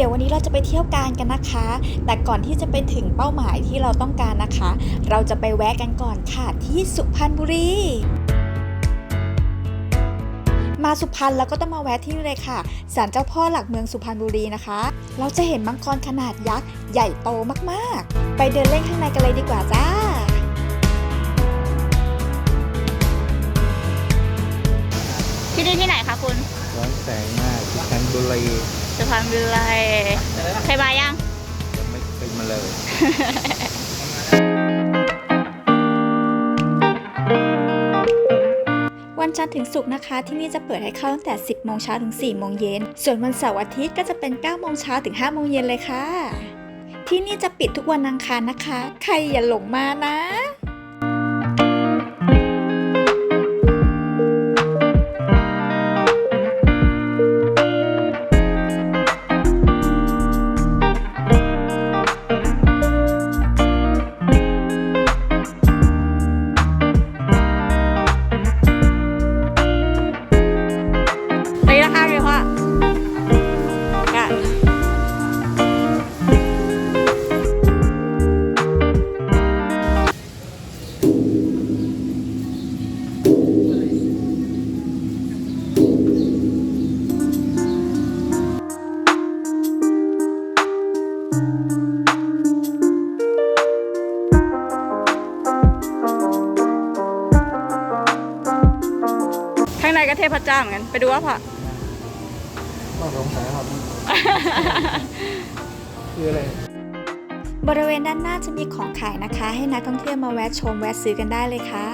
เราจะไปเที่ยวการกันนะคะ แต่ก่อนที่จะไปถึงเป้าหมายที่เราต้องการนะคะ เราจะไปแวะกันก่อนค่ะที่สุพรรณบุรีมาสุพรรณแล้วก็ต้องมาแวะที่นี่เลยค่ะศาลเจ้าพ่อหลักเมืองสุพรรณบุรีนะคะ เราจะเห็นมังกรขนาดยักษ์ใหญ่โตมากๆ ไปเดินเล่นข้างในกันเลยดีกว่าจ้าที่นี่ที่ไหนคะคุณร้อนแสงมากสุพรรณบุรี สุพรรณบุรีเคยมายัง ยังไม่เคยมาเลยวันจันทร์ถึงศุกร์นะคะ ที่นี่จะเปิดให้เข้าตั้งแต่ 10 โมงเช้าถึง 4 โมงเย็น ส่วนวันเสาร์อาทิตย์ก็จะเป็น 9 โมงเช้าถึง 5 โมงเย็นเลยค่ะ ที่นี่จะปิดทุกวันอังคารนะคะ ใครอย่าหลงมานะ ข้างในก็เทพเจ้าเหมือนกัน ไปดูว่าพ่อก็สงสัยครับ คืออะไร บริเวณด้านหน้าจะมีของขายนะคะ ให้นักท่องเที่ยวมาแวะชมแวะซื้อกันได้เลยค่ะ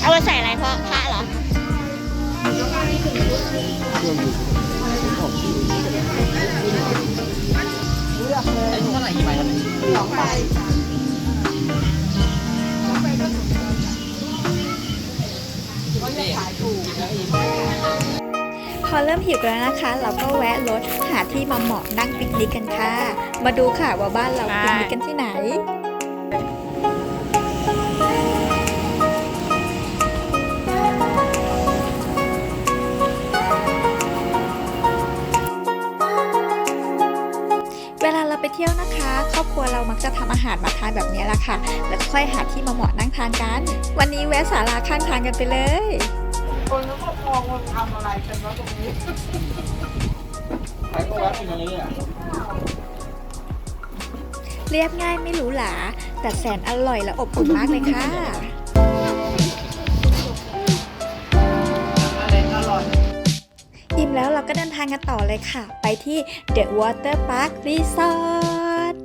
เอาไปใส่อะไรพ่อพระเหรอช่วงอยู่ ออกที่พอเริ่มหิวกันแล้วนะคะ เราก็แวะรถหาที่มาเหมาะนั่งปิกนิกกันค่ะ มาดูค่ะว่าบ้านเราปิกนิกกันที่ไหน จะทำอาหารมาทานแบบนี้แหละค่ะ แล้วค่อยหาที่มาเหมาะนั่งทานกัน วันนี้แวะศาลาข้างทางกันไปเลยคนแล้วก็มองว่าทำอะไรกันวะตรงนี้ใครก็วัดอย่างนี้อะเรียบง่ายไม่หรูหราแต่แสนอร่อยและอบอุ่นมากเลยค่ะอะไรอร่อยอิ่มแล้วเราก็เดินทางกันต่อเลยค่ะ ไปที่ The Water Park Resort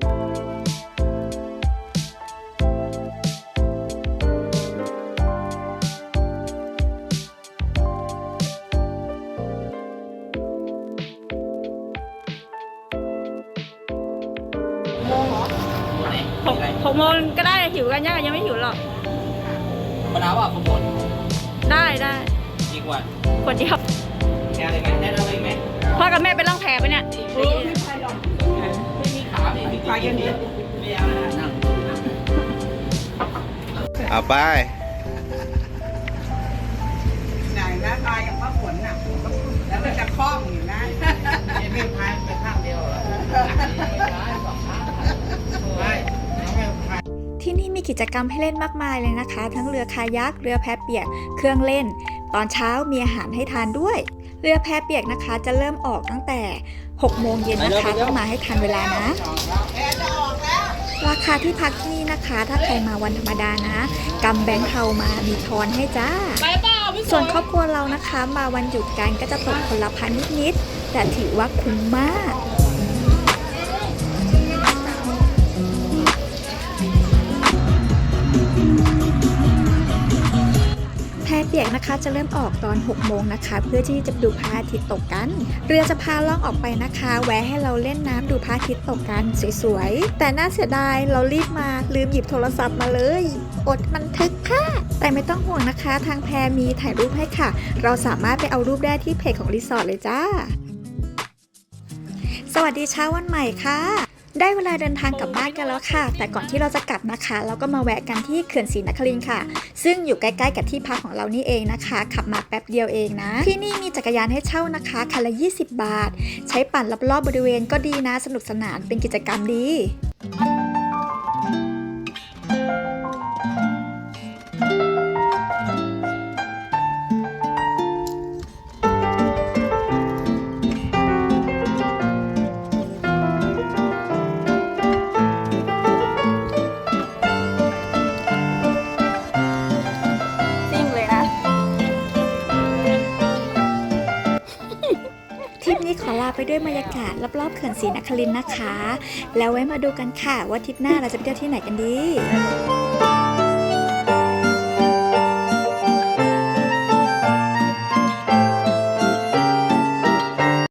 หกหกโมงก็ได้หิวกันยังยังไม่หิวหรอกมะนาวอะผมหมดได้ได้กี่ขวดขวดเดียวแค่เลยไหมได้แล้วเลยไหมพ่อกับแม่ไปล่องแพไปะเนี่ยไม่มีขาไม่มีขาอย่างนี้ไม่เอานะนั่งเอาไป กิจกรรมให้เล่นมากมายเลยนะคะ ทั้งเรือคายัก เรือแพเปียก เครื่องเล่น ตอนเช้ามีอาหารให้ทานด้วย เรือแพเปียกนะคะ จะเริ่มออกตั้งแต่ 6 โมงเย็นนะคะต้องมาให้ทันเวลานะแอร์จะออกแล้วราคาที่พักที่นี่นะคะ ถ้าใครมาวันธรรมดานะกำแบงค์เทามามีทอนให้จ้า ส่วนครอบครัวเรานะคะ มาวันหยุดกันก็จะตกคนละพันนิดๆแต่ถือว่าคุ้มมาก เปียกนะคะจะเริ่มออกตอน 6 โมงนะคะ เพื่อที่จะดูพระอาทิตย์ตกกัน เรือจะพาล่องออกไปนะคะ แวะให้เราเล่นน้ำดูพระอาทิตย์ตกกันสวยๆ แต่น่าเสียดายเรารีบมาลืมหยิบโทรศัพท์มาเลย อดบันทึกค่ะแต่ไม่ต้องห่วงนะคะ ทางแพรมีถ่ายรูปให้ค่ะ เราสามารถไปเอารูปได้ที่เพจของรีสอร์ทเลยจ้า สวัสดีเช้าวันใหม่ค่ะ ได้เวลาเดินทางกลับบ้านกันแล้วค่ะ แต่ก่อนที่เราจะกลับนะคะ เราก็มาแวะกันที่เขื่อนศรีนครินค่ะ ซึ่งอยู่ใกล้ๆกับที่พักของเรานี่เองนะคะ ขับมาแป๊บเดียวเองนะ ที่นี่มีจักรยานให้เช่านะคะคันละ 20 บาท ใช้ปั่นรอบๆบริเวณก็ดีนะ สนุกสนานเป็นกิจกรรมดีาไปด้วยบรรยากาศรอบๆเขื่อนศรีนครินทร์นะคะ แล้วไว้มาดูกันค่ะว่าทริปหน้าเราจะไปเที่ยวที่ไหนกันดี